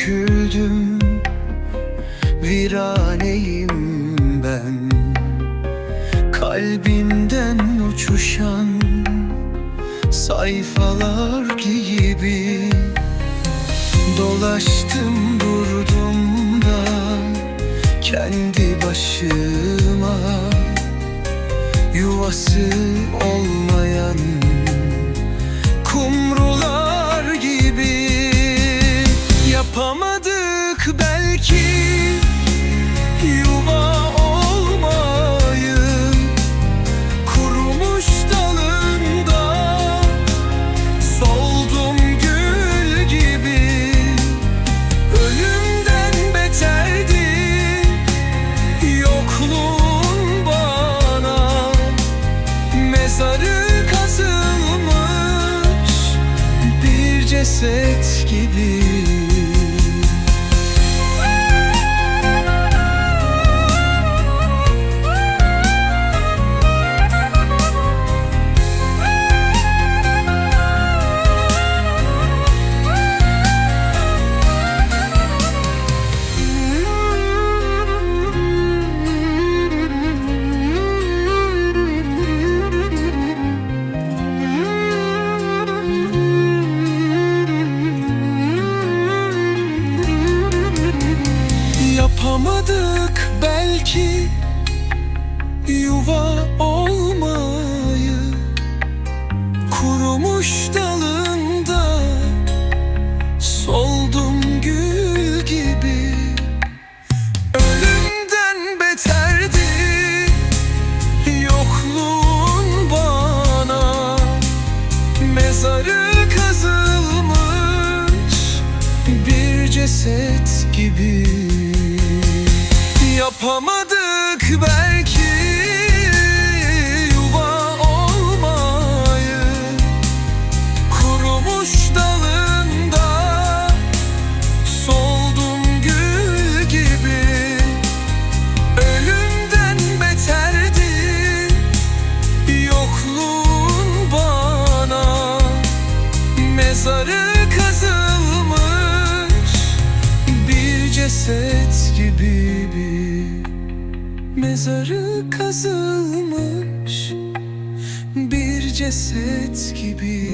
Döküldüm Viraneyim ben. Kalbimden uçuşan Sayfalar gibi Dolaştım durdum da Kendi başıma. Yuvası olmayan belki Yuva olmayı Kurumuş dalında Soldum gül gibi. Ölümden beterdi Yokluğun bana. Mezarı kazılmış Bir ceset gibi Yapamadık belki yuva olmayı. Kurumuş dalında soldum gül gibi. Ölümden beterdi yokluğun bana. Mezarı kazılmış bir ceset gibi Yapamadık belki Mezarı kazılmış bir ceset gibi